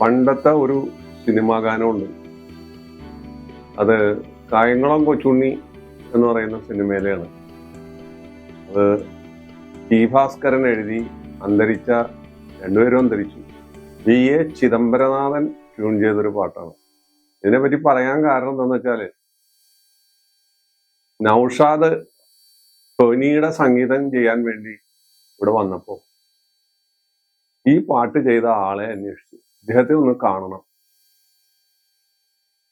പണ്ടത്തെ ഒരു സിനിമാ ഗാനമുണ്ട്. അത് കായംകുളം കൊച്ചുണ്ണി എന്ന് പറയുന്ന സിനിമയിലാണ്. അത് ടി ഭാസ്കരൻ എഴുതി അന്തരിച്ച രണ്ടുപേരും അന്തരിച്ചു. വി എ ചിദംബരനാഥൻ ട്യൂൺ ചെയ്തൊരു പാട്ടാണ്. ഇതിനെപ്പറ്റി പറയാൻ കാരണം എന്താണെന്ന് വെച്ചാൽ നൗഷാദ് ടൊനിയുടെ സംഗീതം ചെയ്യാൻ വേണ്ടി ഇവിടെ വന്നപ്പോ ഈ പാട്ട് ചെയ്ത ആളെ അന്വേഷിച്ചു. ഇദ്ദേഹത്തെ ഒന്ന് കാണണം.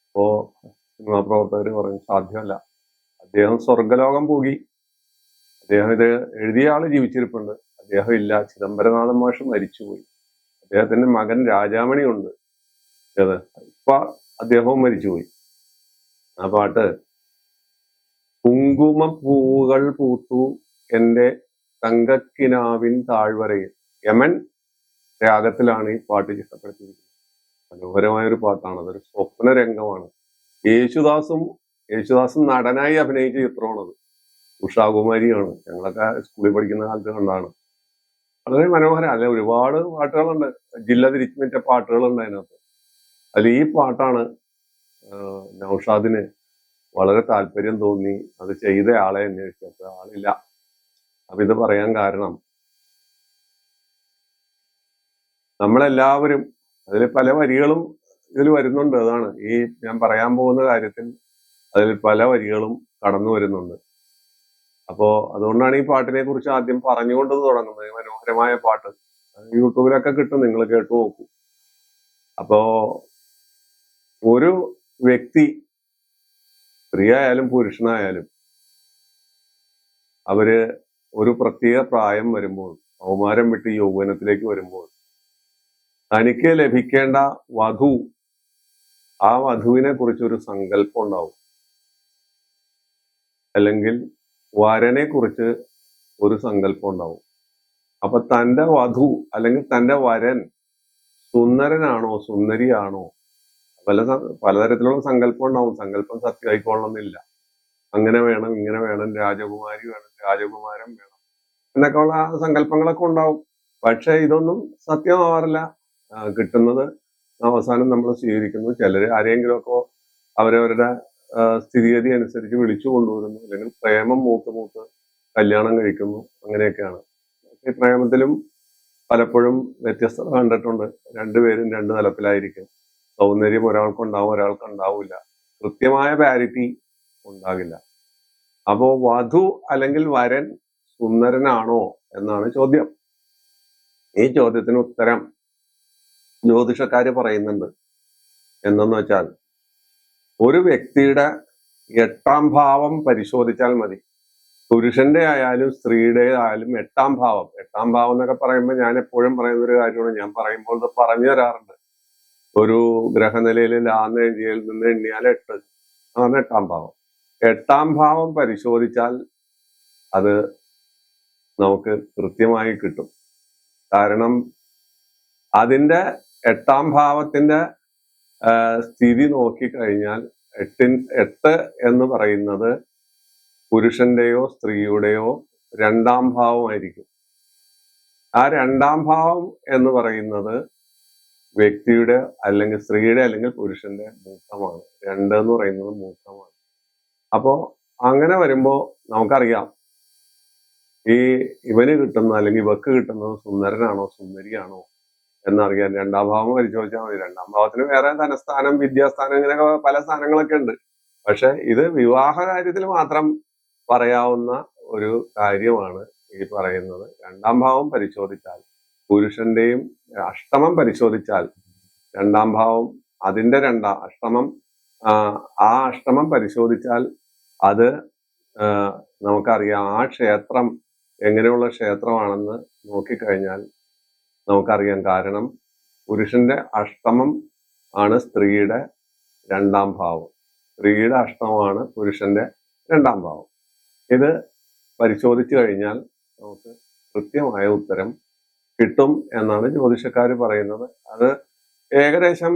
അപ്പോ സിനിമാ പ്രവർത്തകർ പറഞ്ഞു സാധ്യമല്ല. അദ്ദേഹം സ്വർഗലോകം പോകി. അദ്ദേഹം ഇത് എഴുതിയ ആൾ ജീവിച്ചിരിപ്പുണ്ട്. അദ്ദേഹം ഇല്ല. ചിദംബരനാഥൻ മാഷ് മരിച്ചുപോയി. അദ്ദേഹത്തിന്റെ മകൻ രാജാമണി ഉണ്ട് ഇപ്പൊ അദ്ദേഹവും മരിച്ചുപോയി. ആ പാട്ട്. കുങ്കുമ പൂവുകൾ പൂത്തു എന്റെ തങ്കക്കിനാവിൻ താഴ്വരയിൽ. യമൻ രാഗത്തിലാണ് ഈ പാട്ട് ചിട്ടപ്പെടുത്തിയിരിക്കുന്നത് മനോഹരമായ ഒരു പാട്ടാണ്. അതൊരു സ്വപ്ന രംഗമാണ്. യേശുദാസും യേശുദാസും നടനായി അഭിനയിച്ച ചിത്രമാണത്. ഉഷാകുമാരിയാണ്. ഞങ്ങളൊക്കെ സ്കൂളിൽ പഠിക്കുന്ന കാലത്ത് കണ്ടാണ് വളരെ മനോഹരം. അല്ലെ ഒരുപാട് പാട്ടുകളുണ്ട്. ജില്ല തിരിച്ചു വെച്ച പാട്ടുകളുണ്ട് അതിനകത്ത്. അതിൽ ഈ പാട്ടാണ് നൌഷാദിന് വളരെ താല്പര്യം തോന്നി. അത് ചെയ്ത ആളെ അന്വേഷിച്ചപ്പോൾ ആളില്ല. അപ്പൊ ഇത് പറയാൻ കാരണം നമ്മളെല്ലാവരും അതിൽ പല വരികളും ഇതിൽ വരുന്നുണ്ട് അതാണ്. ഈ ഞാൻ പറയാൻ പോകുന്ന കാര്യത്തിൽ അതിൽ പല വരികളും കടന്നു വരുന്നുണ്ട്. അപ്പോ അതുകൊണ്ടാണ് ഈ പാട്ടിനെ കുറിച്ച് ആദ്യം പറഞ്ഞുകൊണ്ട് തുടങ്ങുന്നത്. മനോഹരമായ പാട്ട്. യൂട്യൂബിലൊക്കെ കിട്ടും നിങ്ങൾ കേട്ടു നോക്കൂ. അപ്പോ ഒരു വ്യക്തി സ്ത്രീ ആയാലും പുരുഷനായാലും അവർ ഒരു പ്രത്യേക പ്രായം വരുമ്പോൾ കൗമാരം വിട്ട് യൗവനത്തിലേക്ക് വരുമ്പോൾ തനിക്ക് ലഭിക്കേണ്ട വധു ആ വധുവിനെ കുറിച്ചൊരു സങ്കല്പം ഉണ്ടാവും. അല്ലെങ്കിൽ വരനെ കുറിച്ച് ഒരു സങ്കല്പം ഉണ്ടാവും. അപ്പൊ തന്റെ വധു അല്ലെങ്കിൽ തന്റെ വരൻ സുന്ദരനാണോ സുന്ദരിയാണോ? പല പലതരത്തിലുള്ള സങ്കല്പം ഉണ്ടാവും. സങ്കല്പം സത്യമായിക്കൊള്ളണമെന്നില്ല. അങ്ങനെ വേണം ഇങ്ങനെ വേണം രാജകുമാരി വേണം രാജകുമാരൻ വേണം. എന്നൊക്കെയുള്ള സങ്കല്പങ്ങളൊക്കെ ഉണ്ടാവും. പക്ഷെ ഇതൊന്നും സത്യമാവാറില്ല. കിട്ടുന്നത് അവസാനം നമ്മൾ സ്വീകരിക്കുന്നു. ചിലർ ആരെങ്കിലുമൊക്കെ അവരവരുടെ സ്ഥിതിഗതി അനുസരിച്ച് വിളിച്ചു കൊണ്ടുവരുന്നു. അല്ലെങ്കിൽ പ്രേമം മൂത്ത് മൂത്ത് കല്യാണം കഴിക്കുന്നു. അങ്ങനെയൊക്കെയാണ്. ഈ പ്രേമത്തിലും പലപ്പോഴും വ്യത്യസ്തത കണ്ടിട്ടുണ്ട്. രണ്ടുപേരും രണ്ട് തലത്തിലായിരിക്കും. സൗന്ദര്യം ഒരാൾക്കുണ്ടാവും ഒരാൾക്ക് ഉണ്ടാവില്ല. കൃത്യമായ പാരിറ്റി ഉണ്ടാകില്ല. അപ്പോ വധു അല്ലെങ്കിൽ വരൻ സുന്ദരനാണോ എന്നാണ് ചോദ്യം. ഈ ചോദ്യത്തിന് ഉത്തരം ജ്യോതിഷക്കാര് പറയുന്നുണ്ട്. എന്തെന്ന് വെച്ചാൽ ഒരു വ്യക്തിയുടെ എട്ടാം ഭാവം പരിശോധിച്ചാൽ മതി. പുരുഷന്റെ ആയാലും സ്ത്രീയുടെ ആയാലും എട്ടാം ഭാവം. എട്ടാം ഭാവം എന്നൊക്കെ പറയുമ്പോൾ ഞാൻ എപ്പോഴും പറയുന്ന ഒരു കാര്യമാണ്. ഞാൻ പറയുമ്പോൾ ഇത് പറഞ്ഞു തരാറുണ്ട്. ഒരു ഗ്രഹനിലയിൽ ലാന്നേജിയിൽ നിന്ന് എണ്ണിയാൽ എട്ട്. അതാണ് എട്ടാം ഭാവം. എട്ടാം ഭാവം പരിശോധിച്ചാൽ അത് നമുക്ക് കൃത്യമായി കിട്ടും. കാരണം അതിന്റെ എട്ടാം ഭാവത്തിന്റെ സ്ഥിതി നോക്കിക്കഴിഞ്ഞാൽ എട്ടിൻ എട്ട് എന്ന് പറയുന്നത് പുരുഷന്റെയോ സ്ത്രീയുടെയോ രണ്ടാം ഭാവമായിരിക്കും. ആ രണ്ടാം ഭാവം എന്ന് പറയുന്നത് വ്യക്തിയുടെ അല്ലെങ്കിൽ സ്ത്രീയുടെ അല്ലെങ്കിൽ പുരുഷന്റെ മൂക്കമാണ് രണ്ട് എന്ന് പറയുന്നത് മൂക്കമാണ് അപ്പോ അങ്ങനെ വരുമ്പോ നമുക്കറിയാം ഈ ഇവന് കിട്ടുന്ന അല്ലെങ്കിൽ ഇവക്ക് കിട്ടുന്നത് സുന്ദരനാണോ സുന്ദരിയാണോ? എന്നറിയാൻ രണ്ടാം ഭാവം പരിശോധിച്ചാൽ മതി. രണ്ടാം ഭാവത്തിന് വേറെ ധനസ്ഥാനം വിദ്യാസ്ഥാനം ഇങ്ങനെയൊക്കെ പല സ്ഥാനങ്ങളൊക്കെ ഉണ്ട്. പക്ഷെ ഇത് വിവാഹ കാര്യത്തിൽ മാത്രം പറയാവുന്ന ഒരു കാര്യമാണ് ഈ പറയുന്നത്. രണ്ടാം ഭാവം പരിശോധിച്ചാൽ പുരുഷന്റെയും അഷ്ടമം പരിശോധിച്ചാൽ രണ്ടാം ഭാവം അതിന്റെ രണ്ടാം അഷ്ടമം ആ, അഷ്ടമം പരിശോധിച്ചാൽ അത് നമുക്കറിയാം ആ ക്ഷേത്രം എങ്ങനെയുള്ള ക്ഷേത്രമാണെന്ന് നോക്കിക്കഴിഞ്ഞാൽ നമുക്കറിയാം കാരണം പുരുഷന്റെ അഷ്ടമം ആണ് സ്ത്രീയുടെ രണ്ടാം ഭാവം. സ്ത്രീയുടെ അഷ്ടമാണ് പുരുഷന്റെ രണ്ടാം ഭാവം. ഇത് പരിശോധിച്ചു കഴിഞ്ഞാൽ നമുക്ക് കൃത്യമായ ഉത്തരം കിട്ടും എന്നാണ് ജ്യോതിഷക്കാർ പറയുന്നത്. അത് ഏകദേശം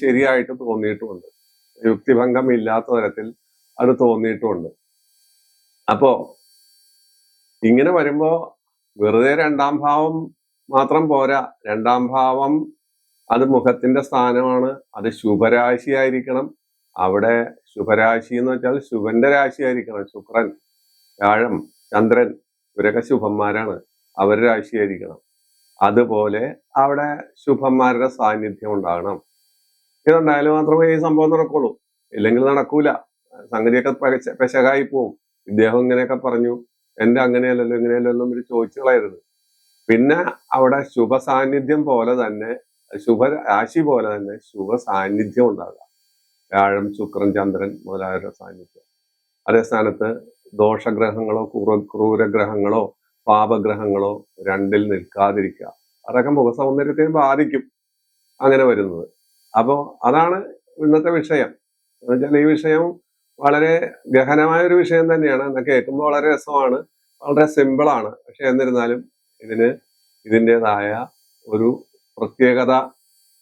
ശരിയായിട്ട് തോന്നിയിട്ടുമുണ്ട്. യുക്തിഭംഗം ഇല്ലാത്ത തരത്തിൽ അത് തോന്നിയിട്ടുമുണ്ട്. അപ്പോ ഇങ്ങനെ വരുമ്പോ വെറുതെ രണ്ടാം ഭാവം മാത്രം പോരാ. രണ്ടാം ഭാവം അത് മുഖത്തിന്റെ സ്ഥാനമാണ്. അത് ശുഭരാശി ആയിരിക്കണം അവിടെ ശുഭരാശി എന്ന് വെച്ചാൽ ശുഭന്റെ രാശി ആയിരിക്കണം ശുക്രൻ വ്യാഴം ചന്ദ്രൻ ഇവരൊക്കെ ശുഭന്മാരാണ്. അവരുടെ രാശിയായിരിക്കണം. അതുപോലെ അവിടെ ശുഭന്മാരുടെ സാന്നിധ്യം ഉണ്ടാകണം. ഇതുണ്ടായാലും മാത്രമേ ഈ സംഭവം നടക്കുള്ളൂ. ഇല്ലെങ്കിൽ നടക്കൂല. സംഗതിയൊക്കെ പെശകായി പോവും. ഇദ്ദേഹം ഇങ്ങനെയൊക്കെ പറഞ്ഞു. എന്റെ അങ്ങനെയല്ലല്ലോ ഇങ്ങനെയല്ലല്ലോ എന്ന് ചോദിച്ചു കളയരുത്. പിന്നെ അവിടെ ശുഭ സാന്നിധ്യം പോലെ തന്നെ ശുഭ രാശി പോലെ തന്നെ ശുഭ സാന്നിധ്യം ഉണ്ടാകുക. വ്യാഴം ശുക്രൻ ചന്ദ്രൻ മുതലായവരുടെ സാന്നിധ്യം. അതേ സ്ഥാനത്ത് ദോഷഗ്രഹങ്ങളോ ക്രൂര ക്രൂരഗ്രഹങ്ങളോ പാപഗ്രഹങ്ങളോ രണ്ടിൽ നിൽക്കാതിരിക്കുക. അതൊക്കെ മുഖസൗന്ദര്യത്തെ ബാധിക്കും അങ്ങനെ വരുന്നത്. അപ്പോൾ അതാണ് ഇന്നത്തെ വിഷയം. എന്നുവെച്ചാൽ ഈ വിഷയം വളരെ ഗഹനമായ ഒരു വിഷയം തന്നെയാണ്. എന്നാൽ കേൾക്കുമ്പോൾ വളരെ രസമാണ്. വളരെ സിമ്പിളാണ് പക്ഷെ എന്നിരുന്നാലും ഇതിന് ഇതിന്റെതായ ഒരു പ്രത്യേകത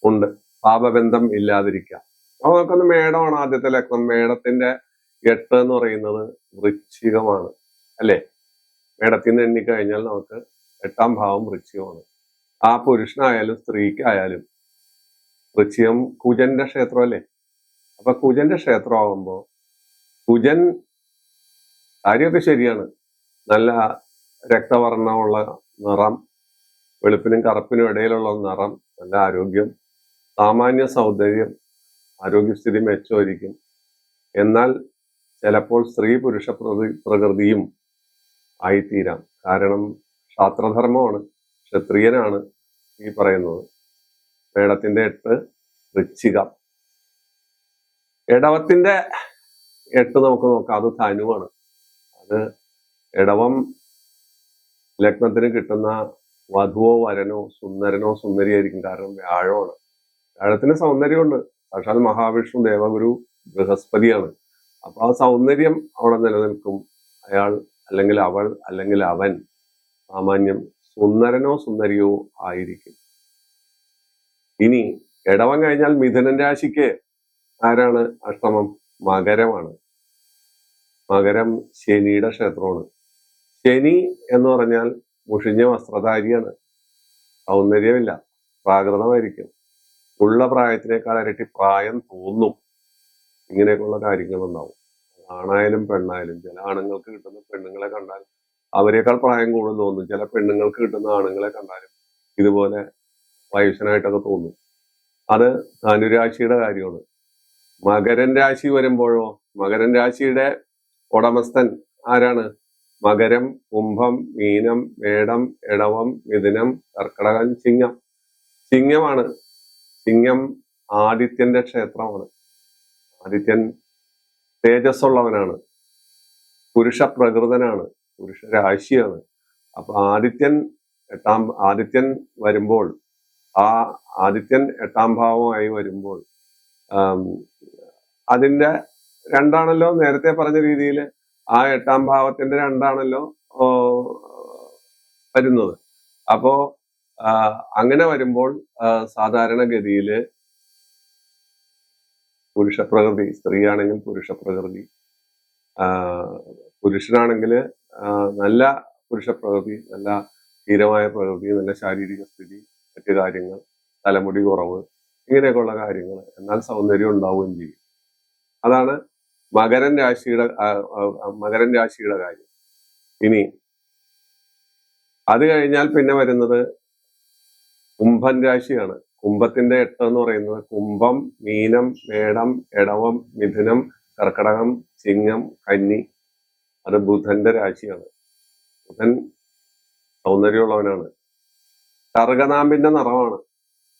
ഉണ്ട്. പാപബന്ധം ഇല്ലാതിരിക്കുക അപ്പൊ നമുക്കൊന്ന് മേടമാണ് ആദ്യത്തെ ലഗ്നം മേടത്തിന്റെ എട്ട് എന്ന് പറയുന്നത് വൃശ്ചികമാണ്. അല്ലേ? മേടത്തിൽ നിന്ന് എണ്ണിക്കഴിഞ്ഞാൽ നമുക്ക് എട്ടാം ഭാവം വൃശ്ചികമാണ്. ആ പുരുഷനായാലും സ്ത്രീക്കായാലും വൃശ്ചികം കുജന്റെ ക്ഷേത്രം അല്ലേ? അപ്പൊ കുജന്റെ ക്ഷേത്രമാകുമ്പോൾ കുജൻ കാര്യമൊക്കെ ശരിയാണ്. നല്ല രക്തവർണമുള്ള നിറം വെളുപ്പിനും കറുപ്പിനും ഇടയിലുള്ള നിറം നല്ല ആരോഗ്യം സാമാന്യ സൗന്ദര്യം ആരോഗ്യസ്ഥിതി മെച്ചമായിരിക്കും. എന്നാൽ ചിലപ്പോൾ സ്ത്രീ പുരുഷ പ്രകൃതിയും ആയിത്തീരാം. കാരണം ശാസ്ത്രധർമ്മമാണ് ക്ഷത്രിയനാണ് ഈ പറയുന്നത്. മേടത്തിന്റെ എട്ട് വൃശ്ചിക. ഇടവത്തിന്റെ എട്ട് നമുക്ക് നോക്കാം. അത് ധനുവാണ്. അത് ഇടവം ലഗ്നത്തിന് കിട്ടുന്ന വധുവോ വരനോ സുന്ദരനോ സുന്ദരിയായിരിക്കും. കാരണം വ്യാഴമാണ്. വ്യാഴത്തിന് സൗന്ദര്യമുണ്ട്. സാക്ഷാൽ മഹാവിഷ്ണു ദേവഗുരു ബൃഹസ്പതിയാണ്. അപ്പൊ ആ സൗന്ദര്യം അവിടെ നിലനിൽക്കും. അയാൾ അല്ലെങ്കിൽ അവൾ അല്ലെങ്കിൽ അവൻ സാമാന്യം സുന്ദരനോ സുന്ദരിയോ ആയിരിക്കും. ഇനി ഇടവം കഴിഞ്ഞാൽ മിഥുനൻ രാശിക്ക് ആരാണ് അഷ്ടമം? മകരമാണ്. മകരം ശനിയുടെ ക്ഷേത്രമാണ്. ശനി എന്ന് പറഞ്ഞാൽ മുഷിഞ്ഞ വസ്ത്രധാരിയാണ്. സൗന്ദര്യമില്ല. പ്രാകൃതമായിരിക്കും. ഉള്ള പ്രായത്തിനേക്കാൾ ഇരട്ടി പ്രായം തോന്നും. ഇങ്ങനെയൊക്കെയുള്ള കാര്യങ്ങളുണ്ടാവും. ആണായാലും പെണ്ണായാലും ചില ആണുങ്ങൾക്ക് കിട്ടുന്ന പെണ്ണുങ്ങളെ കണ്ടാൽ അവരെക്കാൾ പ്രായം കൂടുതൽ തോന്നും. ചില പെണ്ണുങ്ങൾക്ക് കിട്ടുന്ന ആണുങ്ങളെ കണ്ടാലും ഇതുപോലെ വയസ്സനായിട്ടൊക്കെ തോന്നും. അത് ധനുരാശിയുടെ കാര്യമാണ്. മകരൻ രാശി വരുമ്പോഴോ മകരൻ രാശിയുടെ ഉടമസ്ഥൻ ആരാണ്? മകരം കുംഭം മീനം മേടം ഇടവം മിഥുനം കർക്കടകം ചിങ്ങം. ചിങ്ങമാണ് ചിങ്ങം ആദിത്യന്റെ ക്ഷേത്രമാണ്. ആദിത്യൻ തേജസ്സുള്ളവനാണ്. പുരുഷ പ്രകൃതനാണ് പുരുഷ രാശിയാണ് അപ്പൊ ആദിത്യൻ എട്ടാം ആദിത്യൻ വരുമ്പോൾ ആ ആദിത്യൻ എട്ടാം ഭാവമായി വരുമ്പോൾ അതിന്റെ രണ്ടാണല്ലോ നേരത്തെ പറഞ്ഞ രീതിയിൽ ആ എട്ടാം ഭാവത്തിന്റെ രണ്ടാണല്ലോ വരുന്നത്. അപ്പോ അങ്ങനെ വരുമ്പോൾ സാധാരണഗതിയിൽ പുരുഷ പ്രകൃതി സ്ത്രീയാണെങ്കിൽ പുരുഷ പ്രകൃതി പുരുഷനാണെങ്കിൽ നല്ല പുരുഷ പ്രകൃതി നല്ല ധീരമായ പ്രകൃതി നല്ല ശാരീരിക സ്ഥിതി മറ്റു കാര്യങ്ങൾ തലമുടി കുറവ് ഇങ്ങനെയൊക്കെയുള്ള കാര്യങ്ങൾ എന്നാൽ സൗന്ദര്യം ഉണ്ടാവുകയും ചെയ്യും. അതാണ് മകരൻ രാശിയുടെ മകരൻ രാശിയുടെ കാര്യം. ഇനി അത് കഴിഞ്ഞാൽ പിന്നെ വരുന്നത് കുംഭൻ രാശിയാണ്. കുംഭത്തിന്റെ എട്ട് എന്ന് പറയുന്നത് കുംഭം മീനം മേടം എടവം മിഥുനം കർക്കടകം ചിങ്ങം കന്നി. അത് ബുധന്റെ രാശിയാണ്. ബുധൻ സൗന്ദര്യമുള്ളവനാണ്. കറുകനാമ്പിന്റെ നിറമാണ്.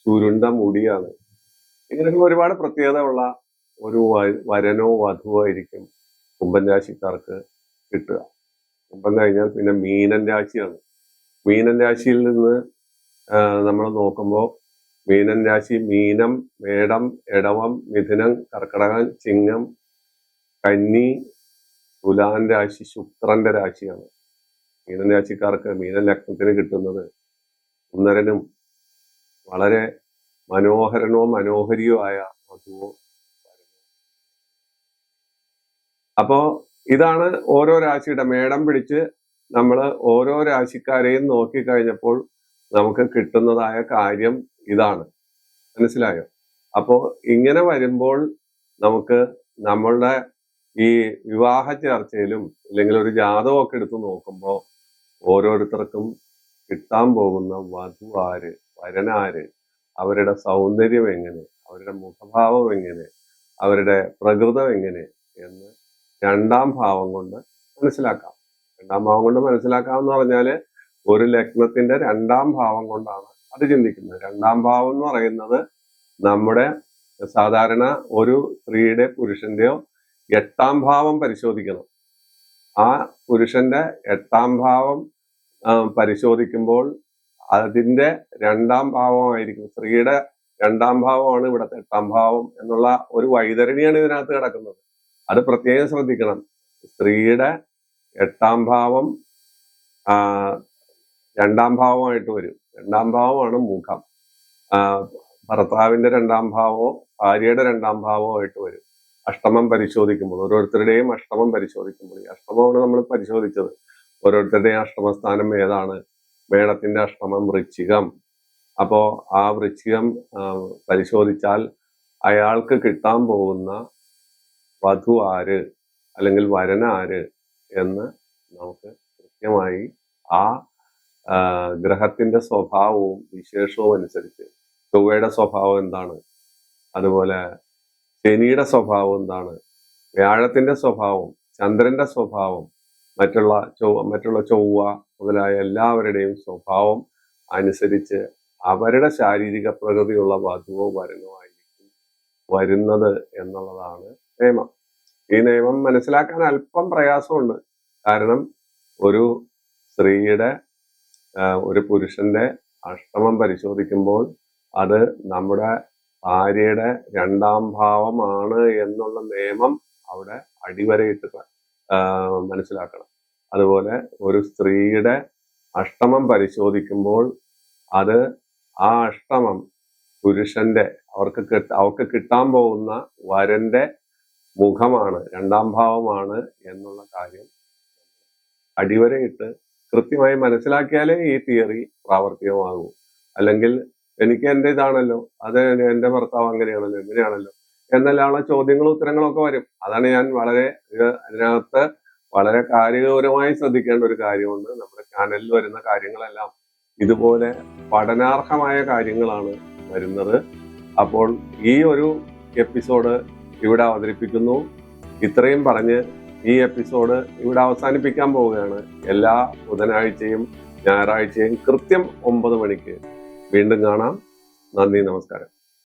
ചുരുണ്ട മുടിയാണ്. ഇങ്ങനെയൊക്കെ ഒരുപാട് പ്രത്യേകത ഉള്ള ഒരു വരനോ വധുവോ ആയിരിക്കും കുംഭൻ രാശിക്കാർക്ക് കിട്ടുക. കുംഭം കഴിഞ്ഞാൽ പിന്നെ മീനൻ രാശിയാണ്. മീനൻ രാശിയിൽ നിന്ന് നമ്മൾ നോക്കുമ്പോൾ മീനൻ രാശി മീനം മേടം എടവം മിഥുനം കർക്കടകം ചിങ്ങം കന്നി തുലാൻ രാശി ശുക്രന്റെ രാശിയാണ്. മീനൻ രാശിക്കാർക്ക് മീനൻ ലഗ്നത്തിന് കിട്ടുന്നത് സുന്ദരനും വളരെ മനോഹരനോ മനോഹരിയോ ആയ വധുവോ അപ്പോ ഇതാണ് ഓരോ രാശിയുടെ മേടം പിടിച്ച് നമ്മൾ ഓരോ രാശിക്കാരെയും നോക്കിക്കഴിഞ്ഞപ്പോൾ നമുക്ക് കിട്ടുന്നതായ കാര്യം ഇതാണ്. മനസ്സിലായോ? അപ്പോ ഇങ്ങനെ വരുമ്പോൾ നമുക്ക് നമ്മളുടെ ഈ വിവാഹ ചർച്ചയിലും അല്ലെങ്കിൽ ഒരു ജാതകമൊക്കെ എടുത്ത് നോക്കുമ്പോൾ ഓരോരുത്തർക്കും കിട്ടാൻ പോകുന്ന വധു ആര് വരനാര് അവരുടെ സൗന്ദര്യം എങ്ങനെ അവരുടെ മുഖഭാവം എങ്ങനെ അവരുടെ പ്രകൃതം എങ്ങനെ എന്ന് രണ്ടാം ഭാവം കൊണ്ട് മനസ്സിലാക്കാം. രണ്ടാം ഭാവം കൊണ്ട് മനസ്സിലാക്കാം എന്ന് ഒരു ലഗ്നത്തിന്റെ രണ്ടാം ഭാവം കൊണ്ടാണ് അത് ചിന്തിക്കുന്നത്. രണ്ടാം ഭാവം എന്ന് പറയുന്നത് നമ്മുടെ സാധാരണ ഒരു സ്ത്രീയുടെ പുരുഷന്റെയോ എട്ടാം ഭാവം പരിശോധിക്കണം. ആ പുരുഷന്റെ എട്ടാം ഭാവം പരിശോധിക്കുമ്പോൾ അതിന്റെ രണ്ടാം ഭാവമായിരിക്കും. സ്ത്രീയുടെ രണ്ടാം ഭാവമാണ് ഇവിടുത്തെ എട്ടാം ഭാവം എന്നുള്ള ഒരു വൈതരണിയാണ് ഇതിനകത്ത് കിടക്കുന്നത്. അത് പ്രത്യേകം ശ്രദ്ധിക്കണം. സ്ത്രീയുടെ എട്ടാം ഭാവം രണ്ടാം ഭാവമായിട്ട് വരും. രണ്ടാം ഭാവമാണ് മുഖം. ഭർത്താവിന്റെ രണ്ടാം ഭാവമോ ഭാര്യയുടെ രണ്ടാം ഭാവമോ ആയിട്ട് വരും. അഷ്ടമം പരിശോധിക്കുമ്പോൾ ഓരോരുത്തരുടെയും അഷ്ടമം പരിശോധിക്കുമ്പോൾ ഈ അഷ്ടമമാണ് നമ്മൾ പരിശോധിച്ചത്. ഓരോരുത്തരുടെയും അഷ്ടമസ്ഥാനം ഏതാണ്? മേടത്തിന്റെ അഷ്ടമം വൃശ്ചികം. അപ്പോ ആ വൃശ്ചികം പരിശോധിച്ചാൽ അയാൾക്ക് കിട്ടാൻ പോകുന്ന വധു ആര് അല്ലെങ്കിൽ വരൻ ആര് എന്ന് നമുക്ക് കൃത്യമായി ആ ഗ്രഹത്തിന്റെ സ്വഭാവവും വിശേഷവും അനുസരിച്ച് ചൊവ്വയുടെ സ്വഭാവം എന്താണ്? അതുപോലെ ശനിയുടെ സ്വഭാവം എന്താണ്? വ്യാഴത്തിന്റെ സ്വഭാവം ചന്ദ്രന്റെ സ്വഭാവം മറ്റുള്ള ചൊവ്വ മറ്റുള്ള ചൊവ്വ മുതലായ എല്ലാവരുടെയും സ്വഭാവം അനുസരിച്ച് അവരുടെ ശാരീരിക പ്രകൃതിയുള്ള വധുവോ വരനോ വരുന്നത് എന്നുള്ളതാണ് നിയമം. ഈ നിയമം മനസ്സിലാക്കാൻ അല്പം പ്രയാസമുണ്ട്. കാരണം ഒരു സ്ത്രീയുടെ ഒരു പുരുഷന്റെ അഷ്ടമം പരിശോധിക്കുമ്പോൾ അത് നമ്മുടെ ഭാര്യയുടെ രണ്ടാം ഭാവമാണ് എന്നുള്ള നിയമം അവിടെ അടിവരയിട്ട് മനസ്സിലാക്കണം. അതുപോലെ ഒരു സ്ത്രീയുടെ അഷ്ടമം പരിശോധിക്കുമ്പോൾ അത് ആ അഷ്ടമം പുരുഷന്റെ അവർക്ക് അവർക്ക് കിട്ടാൻ പോകുന്ന വരന്റെ മുഖമാണ് രണ്ടാം ഭാവമാണ് എന്നുള്ള കാര്യം അടിവരയിട്ട് കൃത്യമായി മനസ്സിലാക്കിയാലേ ഈ തിയറി പ്രാവർത്തികമാകൂ. അല്ലെങ്കിൽ എനിക്ക് എന്റെ ഇതാണല്ലോ അത് എന്റെ ഭർത്താവ് അങ്ങനെയാണല്ലോ എങ്ങനെയാണല്ലോ എന്നെല്ലാമുള്ള ചോദ്യങ്ങളും ഉത്തരങ്ങളും ഒക്കെ വരും. അതാണ് ഞാൻ വളരെ അതിനകത്ത് വളരെ കാര്യഗൗരമായി ശ്രദ്ധിക്കേണ്ട ഒരു കാര്യമുണ്ട്. നമ്മുടെ ചാനലിൽ വരുന്ന കാര്യങ്ങളെല്ലാം ഇതുപോലെ പഠനാർഹമായ കാര്യങ്ങളാണ് വരുന്നത്. അപ്പോൾ ഈ ഒരു എപ്പിസോഡ് ഇവിടെ അവതരിപ്പിക്കുന്നു. ഇത്രയും പറഞ്ഞ് ഈ എപ്പിസോഡ് ഇവിടെ അവസാനിപ്പിക്കാൻ പോവുകയാണ്. എല്ലാ ബുധനാഴ്ചയും ഞായറാഴ്ചയും കൃത്യം ഒമ്പത് മണിക്ക് വീണ്ടും കാണാം. നന്ദി നമസ്കാരം.